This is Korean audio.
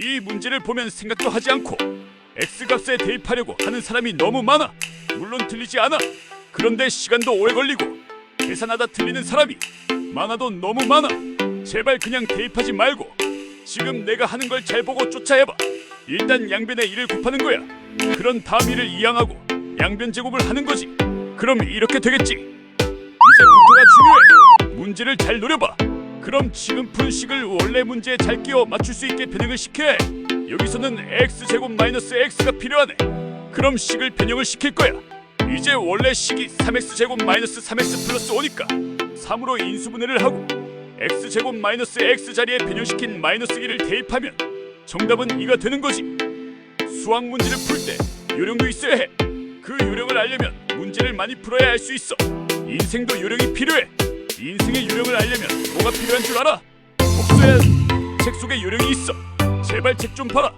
이 문제를 보면 생각도 하지 않고 X값에 대입하려고 하는 사람이 너무 많아. 물론 틀리지 않아. 그런데 시간도 오래 걸리고 계산하다 틀리는 사람이 많아도 너무 많아. 제발 그냥 대입하지 말고 지금 내가 하는 걸 잘 보고 쫓아해봐. 일단 양변에 1을 곱하는 거야. 그런 다음 1을 이항하고 양변 제곱을 하는 거지. 그럼 이렇게 되겠지. 이제부터가 중요해. 문제를 잘 노려봐. 그럼 지금 푼 식을 원래 문제에 잘 끼워 맞출 수 있게 변형을 시켜야 해. 여기서는 x 제곱 마이너스 x가 필요하네. 그럼 식을 변형을 시킬 거야. 이제 원래 식이 3x 제곱 마이너스 3x 플러스 5니까 3으로 인수분해를 하고 x 제곱 마이너스 x 자리에 변형시킨 마이너스 1을 대입하면 정답은 2가 되는 거지. 수학 문제를 풀 때 요령도 있어야 해. 그 요령을 알려면 문제를 많이 풀어야 할 수 있어. 인생도 요령이 필요해. 인생의 요령을 알려면 뭐가 필요한 줄 알아? 없어야 책 속에 요령이 있어. 제발 책 좀 봐라.